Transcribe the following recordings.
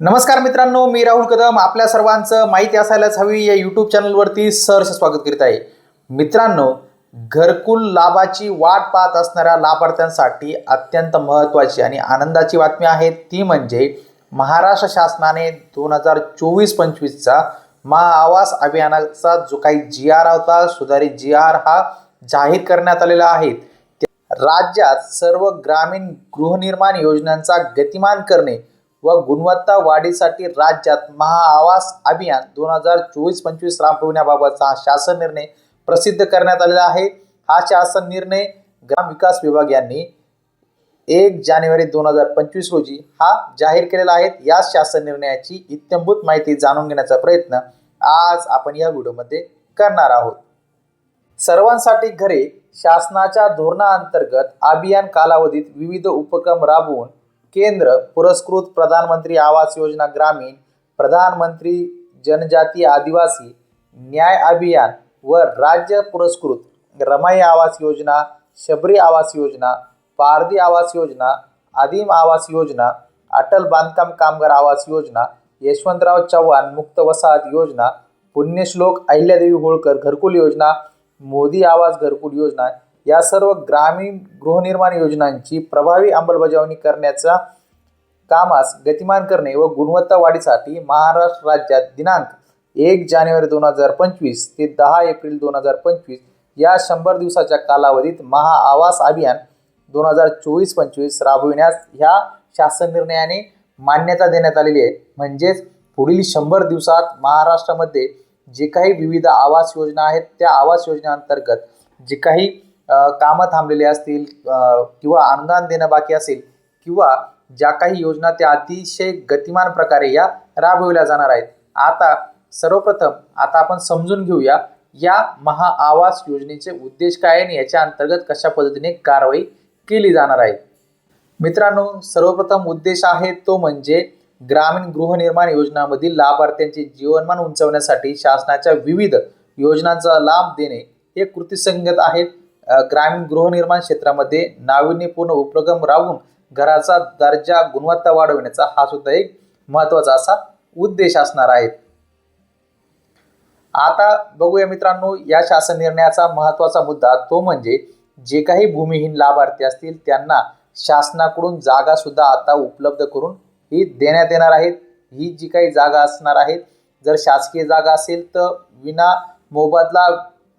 नमस्कार मित्रांनो मी राहुल कदम. आपल्या सर्वांचं माहिती असायलाच हवी. या यूट्यूब चॅनलवरती सहर्ष स्वागत करीत आहे. मित्रांनो घरकुल लाभाची वाट पाहत असणाऱ्या लाभार्थ्यांसाठी अत्यंत महत्त्वाची आणि आनंदाची बातमी आहे. ती म्हणजे महाराष्ट्र शासनाने दोन हजार चोवीस पंचवीसचा महाआवास अभियानाचा जो काही जी आर होता सुधारित जी आर हा जाहीर करण्यात आलेला आहे. राज्यात सर्व ग्रामीण गृहनिर्माण योजनांचा गतिमान करणे व गुणवत्ता वाढीसाठी राज्यात महाआवास अभियान दोन हजार चोवीस पंचवीस राबवण्याबाबतचा हा शासन निर्णय प्रसिद्ध करण्यात आलेला आहे. हा शासन निर्णय ग्राम विकास विभाग यांनी एक जानेवारी दोन हजार पंचवीस रोजी हा जाहीर केलेला आहे. या शासन निर्णयाची इत्यंभूत माहिती जाणून घेण्याचा प्रयत्न आज आपण या व्हिडिओमध्ये करणार आहोत. सर्वांसाठी घरे शासनाच्या धोरणाअंतर्गत अभियान कालावधीत विविध उपक्रम राबवून केंद्र पुरस्कृत प्रधानमंत्री आवास योजना ग्रामीण प्रधानमंत्री जनजाती आदिवासी न्याय अभियान व राज्य पुरस्कृत रमाई आवास योजना शबरी आवास योजना पारधी आवास योजना आदिम आवास योजना अटल बांधकाम कामगार आवास योजना यशवंतराव चव्हाण मुक्त वसाहत योजना पुण्यश्लोक अहिल्यादेवी होळकर घरकुल योजना मोदी आवास घरकुल योजना या सर्व ग्रामीण गृहनिर्माण योजनांची प्रभावी अंमलबजावणी करण्याचा कामास गतिमान करणे व गुणवत्ता वाढीसाठी महाराष्ट्र राज्यात दिनांक एक जानेवारी दोन हजार पंचवीस ते दहा एप्रिल दोन हजार पंचवीस या शंभर दिवसाच्या कालावधीत महाआवास अभियान दोन हजार चोवीस पंचवीस राबविण्यास ह्या शासन निर्णयाने मान्यता देण्यात आलेली आहे. म्हणजेच पुढील शंभर दिवसात महाराष्ट्रामध्ये जे काही विविध आवास योजना आहेत त्या आवास योजनेअंतर्गत जे काही कामं थांबलेली असतील किंवा अनुदान देणं बाकी असेल किंवा ज्या काही योजना त्या अतिशय गतिमान प्रकारे या राबविल्या जाणार आहेत. आता सर्वप्रथम आता आपण समजून घेऊया या महाआवास योजनेचे उद्देश काय आहे आणि याच्या अंतर्गत कशा पद्धतीने कारवाई केली जाणार आहे? मित्रांनो सर्वप्रथम उद्देश आहे तो म्हणजे ग्रामीण गृहनिर्माण योजनामधील लाभार्थ्यांचे जीवनमान उंचवण्यासाठी शासनाच्या विविध योजनांचा लाभ देणे हे कृतीसंगत आहेत ग्रामीण गृहनिर्माण क्षेत्रामध्ये नाविन्यपूर्ण उपक्रम राबवून घराचा दर्जा गुणवत्ता वाढवण्याचा हा सुद्धा एक महत्त्वाचा असा उद्देश असणार आहे. आता बघूया मित्रांनो या शासन निर्णयाचा महत्त्वाचा मुद्दा तो म्हणजे जे काही भूमिहीन लाभार्थी असतील त्यांना शासनाकडून जागा सुद्धा आता उपलब्ध करून ही देण्यात येणार आहेत. ही जी काही जागा असणार आहेत जर शासकीय जागा असेल तर विना मोबदला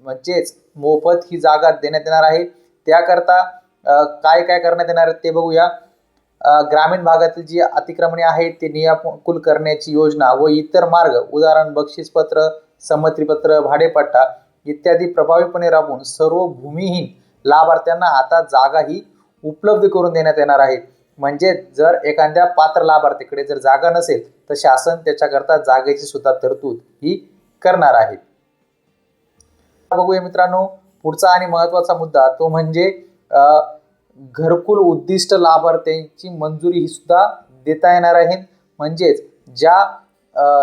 म्हणजेच मोफत ही जागा देण्यात येणार आहे. त्याकरता काय काय करण्यात येणार आहे ते बघूया. ग्रामीण भागातील जी अतिक्रमणे आहेत ते नियाकुल करण्याची योजना व इतर मार्ग उदाहरण बक्षीसपत्र संमतीपत्र भाडेपट्टा इत्यादी प्रभावीपणे राबवून सर्व भूमिहीन लाभार्थ्यांना आता जागा ही उपलब्ध करून देण्यात येणार आहे. म्हणजे जर एखाद्या पात्र लाभार्थीकडे जर जागा नसेल तर शासन त्याच्याकरता जागेची सुद्धा तरतूद ही करणार आहे. बघूया मित्रांनो पुढचा आणि महत्त्वाचा मुद्दा तो म्हणजे घरकुल उद्दिष्ट लाभार्थ्यांची मंजुरी ही सुद्धा देता येणार आहे. म्हणजेच ज्या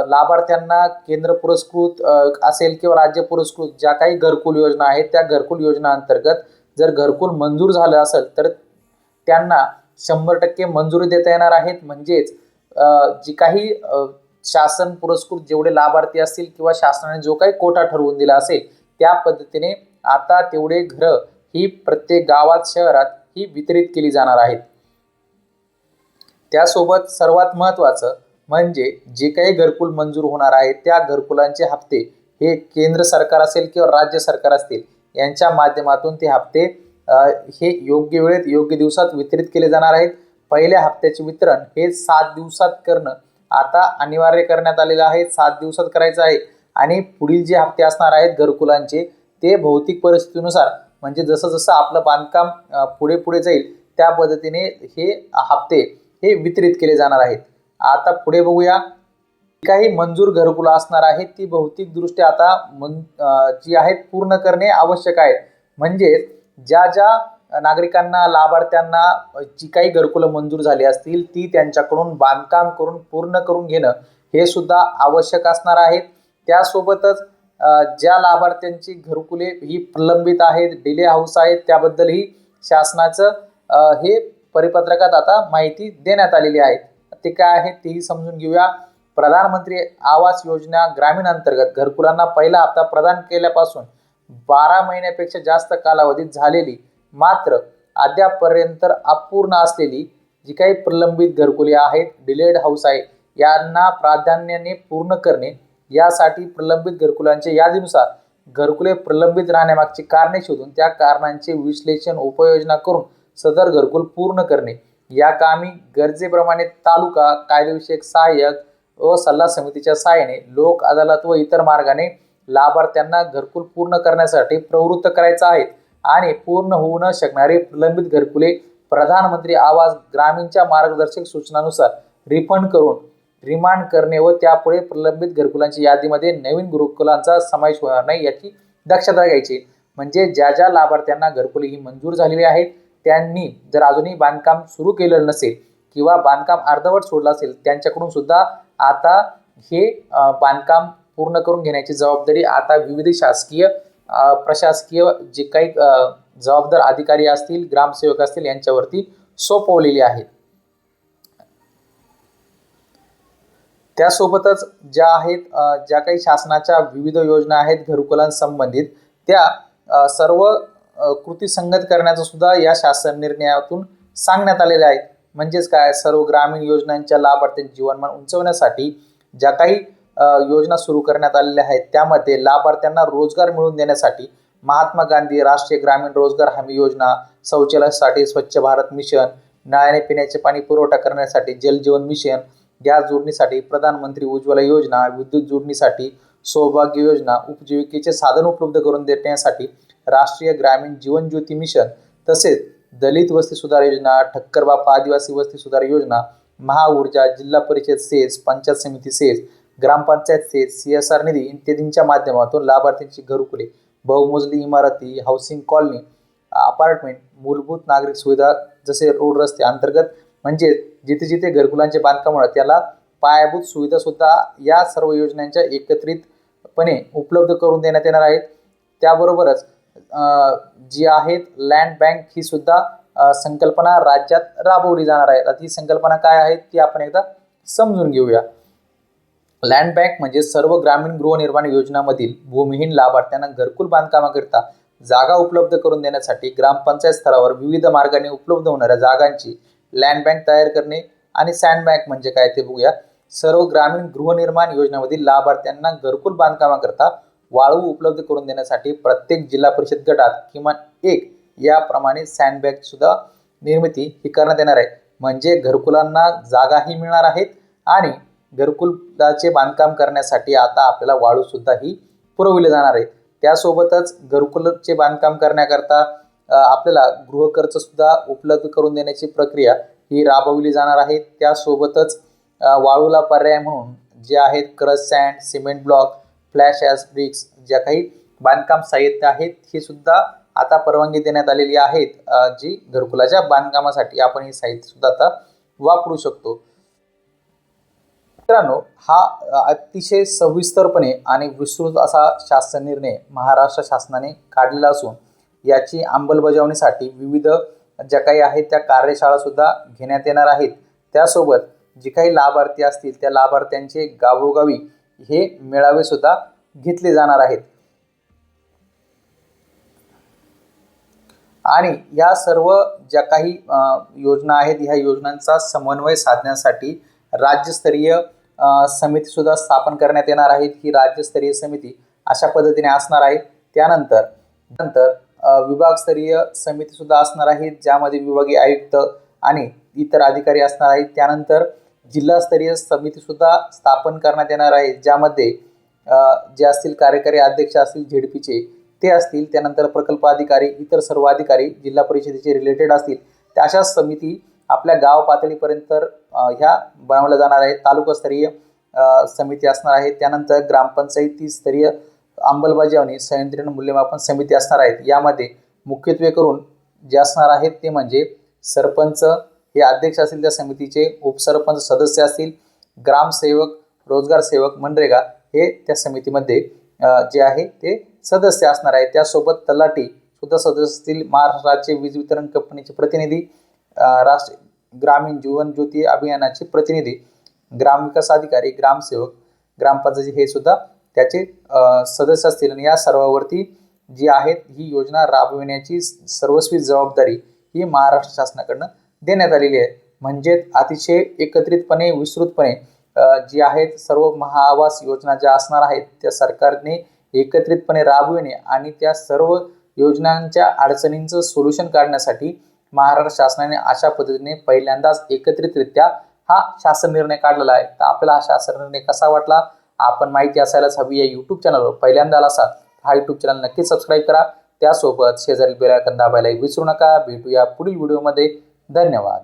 लाभार्थ्यांना केंद्र पुरस्कृत असेल किंवा राज्य पुरस्कृत ज्या काही घरकुल योजना आहेत त्या घरकुल योजना अंतर्गत जर घरकुल मंजूर झालं असेल तर त्यांना शंभर टक्के मंजुरी देता येणार आहेत. म्हणजेच जी काही शासन पुरस्कृत जेवढे लाभार्थी असतील किंवा शासनाने जो काही कोटा ठरवून दिला असेल त्या पद्धतीने आता तेवढे घरं ही प्रत्येक गावात शहरात ही वितरित केली जाणार आहेत. त्यासोबत सर्वात महत्त्वाचं म्हणजे जे काही घरकुल मंजूर होणार आहे त्या घरकुलांचे हप्ते हे केंद्र सरकार असेल किंवा राज्य सरकार असतील यांच्या माध्यमातून ते हप्ते हे योग्य वेळेत योग्य दिवसात वितरित केले जाणार आहेत. पहिल्या हप्त्याचे वितरण हे सात दिवसात करणं आता अनिवार्य करण्यात आलेलं आहे. सात दिवसात करायचं आहे. आणि पुढील जे हप्ते असणार आहेत घरकुलांचे ते भौतिक परिस्थितीनुसार म्हणजे जसं जसं आपलं बांधकाम पुढे पुढे जाईल त्या पद्धतीने हे हप्ते हे वितरित केले जाणार आहेत. आता पुढे बघूया काही मंजूर घरकुलं असणार आहेत ती भौतिकदृष्ट्या आता मन जी आहेत पूर्ण करणे आवश्यक आहे म्हणजेच ज्या ज्या नागरिकांना लाभार्थ्यांना जी काही घरकुलं मंजूर झाली असतील ती त्यांच्याकडून बांधकाम करून पूर्ण करून घेणं हे सुद्धा आवश्यक असणार आहेत त्यासोबतच ज्या लाभार्थ्यांची घरकुले ही प्रलंबित आहेत डिले हाऊस आहेत त्याबद्दलही शासनाचं हे परिपत्रकात आता माहिती देण्यात आलेली आहे. ते काय आहे तेही समजून घेऊया. प्रधानमंत्री आवास योजना ग्रामीण अंतर्गत घरकुलांना पहिला हप्ता प्रदान केल्यापासून बारा महिन्यापेक्षा जास्त कालावधीत झालेली मात्र अद्यापर्यंत अपूर्ण असलेली जी काही प्रलंबित घरकुले आहेत डिलेड हाऊस आहे यांना प्राधान्याने पूर्ण करणे यासाठी प्रलंबित घरकुलांच्या यादीनुसार घरकुले प्रलंबित राहण्यामागची कारणे शोधून त्या कारणांचे विश्लेषण उपाययोजना करून सदर घरकुल पूर्ण करणे. या कामी गरजेप्रमाणे तालुका कायदेविषयक सहाय्यक व सल्ला समितीच्या सहाय्याने लोक अदालत व इतर मार्गाने लाभार्थ्यांना घरकुल पूर्ण करण्यासाठी प्रवृत्त करायचं आहे आणि पूर्ण होऊ न शकणारे प्रलंबित घरकुले प्रधानमंत्री आवास ग्रामीणच्या मार्गदर्शक सूचनानुसार रिफंड करून रिमांड करणे व त्यापुढे प्रलंबित घरकुलांच्या यादीमध्ये नवीन गुरुकुलांचा समावेश होणार नाही याची दक्षता घ्यायची. म्हणजे ज्या ज्या लाभार्थ्यांना घरकुले ही मंजूर झालेली आहेत त्यांनी जर अजूनही बांधकाम सुरू केलेलं नसेल किंवा बांधकाम अर्धवट सोडलं असेल त्यांच्याकडून सुद्धा आता हे बांधकाम पूर्ण करून घेण्याची जबाबदारी आता विविध शासकीय प्रशासकीय जे काही जबाबदार अधिकारी असतील ग्रामसेवक असतील यांच्यावरती सोपवलेली आहेत त्यासोबतच ज्या आहेत ज्या काही शासनाच्या विविध योजना आहेत घरकुलांसंबंधित त्या सर्व कृती संगत करण्याचं सुद्धा या शासन निर्णयातून सांगण्यात आलेले आहेत. म्हणजेच काय? सर्व ग्रामीण योजनांच्या लाभार्थ्यांचे जीवनमान उंचवण्यासाठी ज्या काही योजना सुरू करण्यात आलेल्या आहेत त्यामध्ये लाभार्थ्यांना रोजगार मिळवून देण्यासाठी महात्मा गांधी राष्ट्रीय ग्रामीण रोजगार हमी योजना शौचालयासाठी स्वच्छ भारत मिशन नळाने पिण्याचे पाणी पुरवठा करण्यासाठी जलजीवन मिशन गॅस जोडणीसाठी प्रधानमंत्री उज्ज्वला योजना विद्युत जोडणीसाठी सौभाग्य योजना उपजीविकेचे साधन उपलब्ध करून देण्यासाठी राष्ट्रीय ग्रामीण जीवन ज्योती मिशन तसेच दलित वस्ती सुधार योजना ठक्कर बापा आदिवासी वस्ती सुधार योजना महाऊर्जा जिल्हा परिषद सेस पंचायत समिती सेस ग्रामपंचायत सेस सी एस आर निधी इत्यादींच्या माध्यमातून लाभार्थ्यांची घरकुले बहुमजली इमारती हाऊसिंग कॉलनी अपार्टमेंट मूलभूत नागरिक सुविधा जसे रोड रस्ते अंतर्गत म्हणजे जिथे जिथे घरकुलांचे बांधकाम होणार त्याला पायाभूत सुविधा सुद्धा या सर्व योजनांच्या एकत्रितपणे उपलब्ध करून देण्यात येणार आहेत. त्याबरोबरच जी आहेत लँड बँक ही सुद्धा संकल्पना राज्यात राबवली जाणार आहे. आता ही संकल्पना काय आहे ती आपण एकदा समजून घेऊया. लँड बँक म्हणजे सर्व ग्रामीण गृहनिर्माण योजनामधील भूमिहीन लाभार्थ्यांना घरकुल बांधकामाकरिता जागा उपलब्ध करून देण्यासाठी ग्रामपंचायत स्तरावर विविध मार्गाने उपलब्ध होणाऱ्या जागांची लँड बँक तयार करणे आणि सँड बँक म्हणजे काय ते बघूया. सर्व ग्रामीण गृहनिर्माण योजनेमधील लाभार्थ्यांना घरकुल बांधकामाकरता वाळू उपलब्ध करून देण्यासाठी प्रत्येक जिल्हा परिषद गटात किमान एक याप्रमाणे सँड सुद्धा निर्मिती ही करण्यात येणार आहे. म्हणजे घरकुलांना जागाही मिळणार आहेत आणि घरकुलाचे बांधकाम करण्यासाठी आता आपल्याला वाळूसुद्धा ही पुरवली जाणार आहे त्यासोबतच घरकुलचे बांधकाम करण्याकरता आपल्याला गृहकर्ज सुद्धा उपलब्ध करून देण्याची प्रक्रिया ही राबवली जाणार आहे. त्यासोबतच वाळूला पर्याय म्हणून जे आहेत crush sand cement block fly ash bricks ज्या काही बांधकाम साहित्य आहेत ही सुद्धा आता परवानगी देण्यात आलेली आहेत जी घरकुलाच्या बांधकामासाठी आपण हे साहित्य सुद्धा आता वापरू शकतो. मित्रांनो हा अतिशय सविस्तरपणे आणि विस्तृत असा शासन निर्णय महाराष्ट्र शासनाने काढलेला असून याची अंमलबजावणीसाठी विविध ज्या काही आहेत त्या कार्यशाळा सुद्धा घेण्यात येणार आहेत. त्यासोबत जे काही लाभार्थी असतील त्या लाभार्थ्यांचे गावोगावी हे मेळावे सुद्धा घेतले जाणार आहेत. आणि या सर्व ज्या काही योजना आहेत ह्या योजनांचा समन्वय साधण्यासाठी राज्यस्तरीय समितीसुद्धा समिती सुद्धा स्थापन करण्यात येणार आहेत. ही राज्यस्तरीय समिती अशा पद्धतीने असणार आहे. त्यानंतर नंतर विभागस्तरीय समिती सुद्धा असणार आहे ज्यामध्ये विभागीय आयुक्त आणि इतर अधिकारी असणार आहेत. त्यानंतर जिल्हास्तरीय समिती सुद्धा स्थापन करण्यात येणार आहे ज्यामध्ये जे असतील कार्यकारी अध्यक्ष असतील झेडपीचे ते असतील त्यानंतर प्रकल्प अधिकारी इतर सर्व अधिकारी जिल्हा परिषदेचे रिलेटेड असतील. त्या अशा समिती आपल्या गाव पातळीपर्यंत ह्या बनवल्या जाणार आहेत. तालुकास्तरीय समिती असणार आहे. त्यानंतर ग्रामपंचायती स्तरीय अंमलबजावणी संयंत्रण मूल्यमापन समिती असणार आहेत. यामध्ये मुख्यत्वे करून जे असणार आहेत ते म्हणजे सरपंच हे अध्यक्ष असतील त्या समितीचे उपसरपंच सदस्य असतील ग्रामसेवक रोजगार सेवक मनरेगा हे त्या समितीमध्ये जे आहे ते सदस्य असणार आहे त्यासोबत तलाठी सुद्धा सदस्य असतील. महाराष्ट्र राज्य वीज वितरण कंपनीचे प्रतिनिधी राष्ट्र ग्रामीण जीवन ज्योती अभियानाचे प्रतिनिधी ग्रामविकास अधिकारी ग्रामसेवक ग्रामपंचायत हे सुद्धा त्याचे सदस्य असतील. आणि या सर्वावरती जी आहेत ही योजना राबविण्याची सर्वस्वी जबाबदारी ही महाराष्ट्र शासनाकडनं देण्यात आलेली आहे. म्हणजेच अतिशय एकत्रितपणे विस्तृतपणे जी आहेत सर्व महाआवास योजना ज्या असणार आहेत त्या सरकारने एकत्रितपणे राबविणे आणि त्या सर्व योजनांच्या अडचणींचं सोल्युशन काढण्यासाठी महाराष्ट्र शासनाने अशा पद्धतीने पहिल्यांदाच एकत्रितरित्या हा शासन निर्णय काढलेला आहे. तर आपल्याला हा शासन निर्णय कसा वाटला? आपण माहिती असायलाच हवी या यूट्यूब चॅनलवर पहिल्यांदा आला असाल हा यूट्यूब चॅनल नक्कीच सबस्क्राईब करा. त्यासोबत शेजारी बेल आयकॉन दाबायला विसरू नका. भेटूया पुढील व्हिडिओमध्ये धन्यवाद.